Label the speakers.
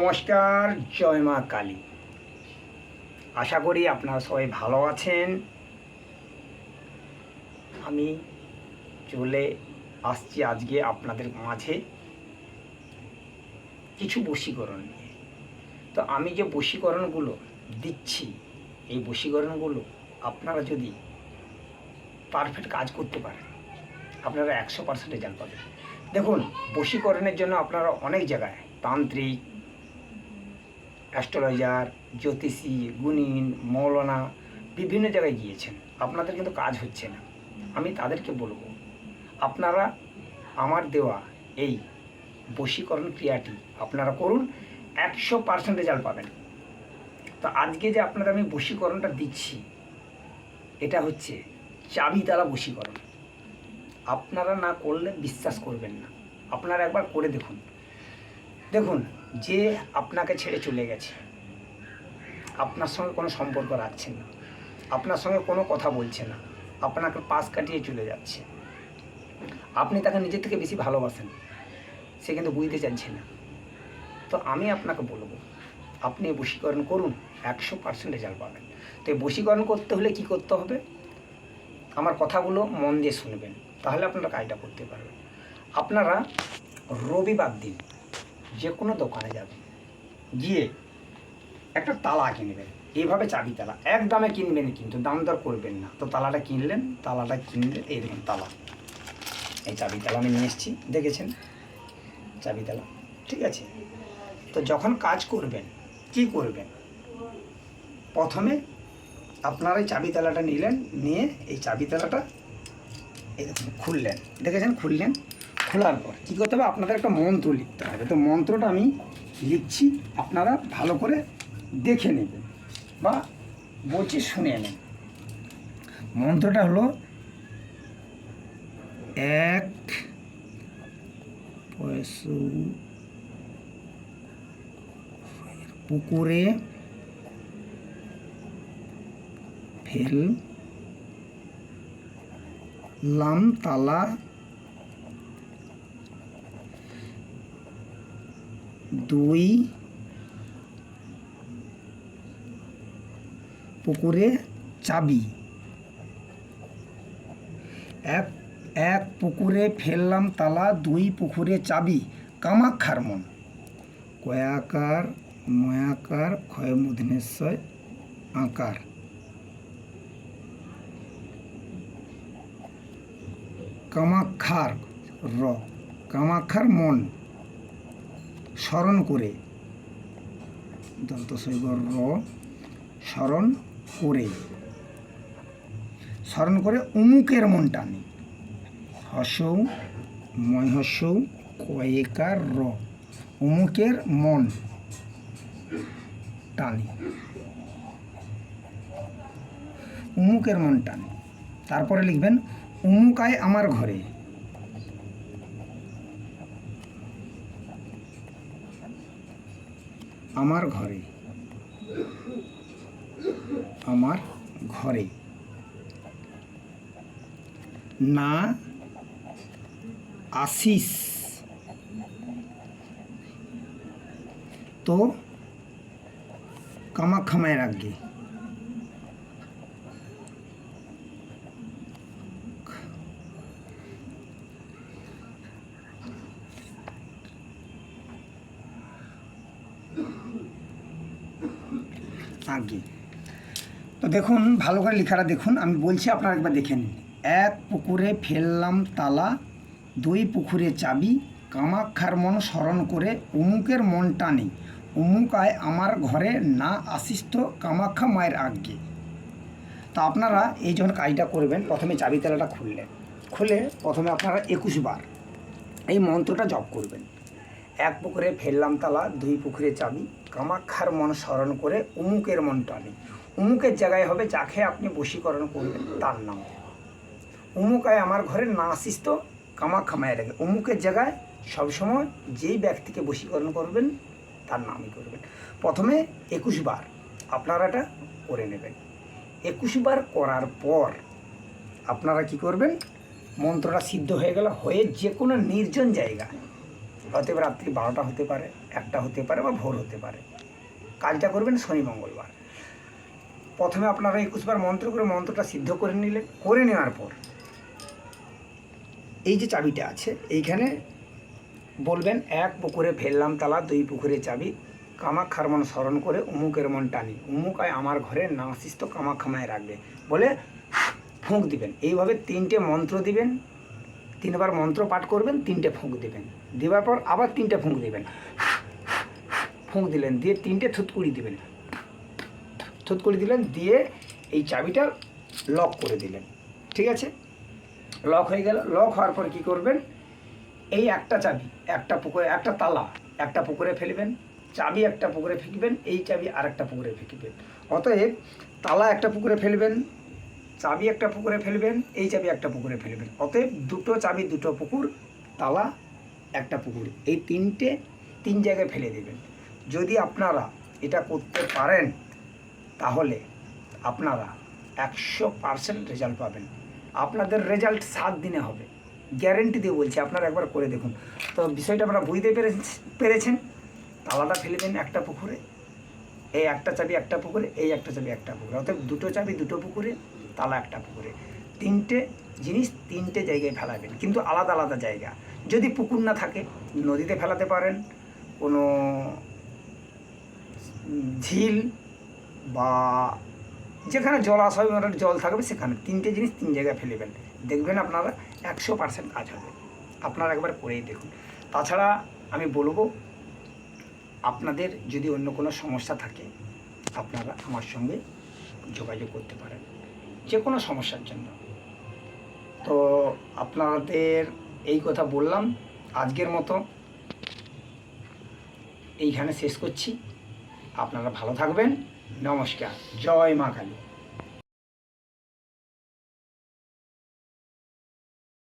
Speaker 1: নমস্কার, জয় মা কালী। আশা করি আপনারা সবাই ভালো আছেন। আমি চলে আসছি আজকে আপনাদের মাঝে কিছু বশীকরণ নিয়ে। তো আমি যে বশীকরণগুলো দিচ্ছি, এই বশীকরণগুলো আপনারা যদি পারফেক্ট কাজ করতে পারেন, আপনারা একশো পার্সেন্ট রেজাল্ট পাবেন। দেখুন, বশীকরণের জন্য আপনারা অনেক জায়গায় তান্ত্রিক অ্যাস্ট্রোলজার, জ্যোতিষী, গুণিন, মৌলানা বিভিন্ন জায়গায় গিয়েছেন। আপনাদের কিন্তু কাজ হচ্ছে না। আমি তাদেরকে বলব, আপনারা আমার দেওয়া এই বশীকরণ ক্রিয়াটি আপনারা করুন, একশো পার্সেন্ট রেজাল্ট পাবেন। তো আজকে যে আপনাদের আমি বশীকরণটা দিচ্ছি, এটা হচ্ছে চাবিতালা বশীকরণ। আপনারা না করলে বিশ্বাস করবেন না। আপনারা একবার করে দেখুন। দেখুন যে আপনাকে ছেড়ে চলে গেছে। আপনার সঙ্গে কোনো সম্পর্ক রাখছেন না। আপনার সঙ্গে কোনো কথা বলছে না। আপনাকে পাশ কাটিয়ে চলে যাচ্ছে। আপনি তাকে নিজের থেকে বেশি ভালোবাসেন। সে কিন্তু বুঝতে চাইছে না। তো আমি আপনাকে বলব, আপনি বশীকরণ করুন, একশো পার্সেন্ট রেজাল্ট পাবেন। তো এই বশীকরণ করতে হলে কি করতে হবে? আমার কথাগুলো মন দিয়ে শুনবেন। তাহলে আপনারা কাজটা করতে পারবেন। আপনারা রবিবার দিন যে কোনো দোকানে যাবে। গিয়ে একটা তালা কিনবেন এইভাবে চাবি তালা। এক দামে কিনবেন কিন্তু দাম দর করবেন না। তো তালাটা কিনলেন তালাটা কিনলেন, এই দেখুন তালা। এই চাবি তালা আমি নিয়ে এসেছি, দেখেছেন? চাবি তালা, ঠিক আছে? তো যখন কাজ করবেন, কি করবেন? প্রথমে আপনারা এই চাবি তালাটা নিলেন, নিয়ে এই চাবি তালাটা এই দেখুন খুললেন। দেখেছেন? খুললেন। খোলার পর। কী করতে হবে? আপনাদের একটা মন্ত্র লিখতে হবে। তো মন্ত্রটা আমি লিখছি, আপনারা ভালো করে দেখে নেবেন বা বলছি শুনে নেন মন্ত্রটা হলো, এক পুকুরে ফেল লাম তালা দুই পুকুরে চাবি। এক এক পুকুরে ফেললাম তালা, দুই পুকুরে চাবি। কামাক্ষার মন। কয়াকার ময়াকার ক্ষয় মুধনেশ্বর আকার। কামাক্ষার র। কামাক্ষার মন। স্মরণ করে। দন্তশৈব র, স্মরণ করে। স্মরণ করে উমুকের মন টানে। হসৌ ময়হসৌ কয়েকার র, উমুকের মন টানে। উমুকের মন টানে। তারপরে লিখবেন, উমুকায় আমার ঘরে। আমার ঘরে। আমার ঘরে। না আসিস তো কামাখামায় রাখবে আগে তো দেখুন, ভালো করে লেখাটা দেখুন। আমি বলছি আপনারা একবার দেখে নিন। এক পুকুরে ফেললাম তালা, দুই পুকুরে চাবি, কামাক্ষার মন স্মরণ করে অমুকের মন টানে। উমুকায় আমার ঘরে না আসিস তো কামাক্ষা মায়ের আজ্ঞে। তা আপনারা এই যখন কাজটা করবেন, প্রথমে চাবি তালাটা খুললেন। খুলে প্রথমে আপনারা একুশ বার এই মন্ত্রটা জপ করবেন। এক পুকুরে ফেললাম তালা, দুই পুকুরে চাবি। কামাক্ষার মন স্মরণ করে উমুকের মন টানে। উমুকের জায়গায় হবে যাকে আপনি বশীকরণ করবেন, তার নাম। উমুকায় আমার ঘরে না আসিস তো, কামাক্ষা মায়ের আগে। উমুকের জায়গায় সবসময় যেই ব্যক্তিকে বশীকরণ করবেন, তার নামই করবেন। প্রথমে একুশ বার আপনারা এটা করে নেবেন। একুশ বার করার পর আপনারা কি করবেন? মন্ত্রটা সিদ্ধ হয়ে গেল, হয়ে যে কোনো নির্জন জায়গা অতএব রাত্রি বারোটা হতে পারে, একটা হতে পারে বা ভোর হতে পারে। কাজটা করবেন শনি মঙ্গলবার। প্রথমে আপনারা একুশবার মন্ত্র করে মন্ত্রটা সিদ্ধ করে নিলেন, করে নেওয়ার পর এই যে চাবিটা আছে, এইখানে বলবেন, এক পুকুরে ফেললাম তালা, দুই পুকুরে চাবি, কামাক্ষার মন স্মরণ করে উমুকের মন টানি। উমুক আয় আমার ঘরে না আসিস তো কামাক্ষামায় রাখবে। বলে ফুঁক দিবেন। এইভাবে তিনটে মন্ত্র দিবেন তিনবার মন্ত্র পাঠ করবেন, তিনটে ফুঁক দেবেন। দেওয়ার পর আবার তিনটে ফুঁক দেবেন। ফুঁক দিলেন, দিয়ে তিনটে থুতকুড়ি দিবেন। থুতকুড়ি দিলেন, দিয়ে এই চাবিটা লক করে দিলেন। ঠিক আছে? লক হয়ে গেল। লক হওয়ার পর কি করবেন? এই একটা চাবি, একটা পুকুরে, একটা তালা একটা পুকুরে ফেলবেন। চাবি একটা পুকুরে ফেঁকবেন এই চাবি আর একটা পুকুরে ফেঁকবেন অতএব তালা একটা পুকুরে ফেলবেন চাবি একটা পুকুরে ফেলবেন, এই চাবি একটা পুকুরে ফেলবেন। অতএব দুটো চাবি, দুটো পুকুর, তালা, একটা পুকুর। এই তিনটে তিন জায়গায় ফেলে দেবেন। যদি আপনারা এটা করতে পারেন, তাহলে আপনারা একশো পার্সেন্ট রেজাল্ট পাবেন। আপনাদের রেজাল্ট সাত দিনে হবে। গ্যারেন্টি দিয়ে বলছি, আপনারা একবার করে দেখুন। তো বিষয়টা আপনারা বুঝতে পেরে পেরেছেন? তালাটা ফেলবেন একটা পুকুরে, এই একটা চাবি একটা পুকুরে, এই একটা চাবি একটা পুকুরে। অর্থাৎ দুটো চাবি, দুটো পুকুরে তালা একটা পুকুরে। তিনটে জিনিস তিনটে জায়গায় ফেলাবেন, কিন্তু আলাদা আলাদা জায়গা। যদি পুকুর না থাকে, নদীতে ফেলাতে পারেন। কোনো ঝিল বা যেখানে জলাশয় মানে জল থাকবে, সেখানে তিনটে জিনিস তিন জায়গায় ফেলেবেন। দেখবেন আপনারা একশো পার্সেন্ট কাজ হবে। আপনারা একবার করেই দেখুন। তাছাড়া আমি বলব, আপনাদের যদি অন্য কোনো সমস্যা থাকে, আপনারা আমার সঙ্গে যোগাযোগ করতে পারেন। যে কোনো সমস্যার জন্য। তো আপনাদের এই কথা বললাম, আজকের মতো এইখানে শেষ করছি। আপনারা ভালো থাকবেন। নমস্কার। জয় মা কালী।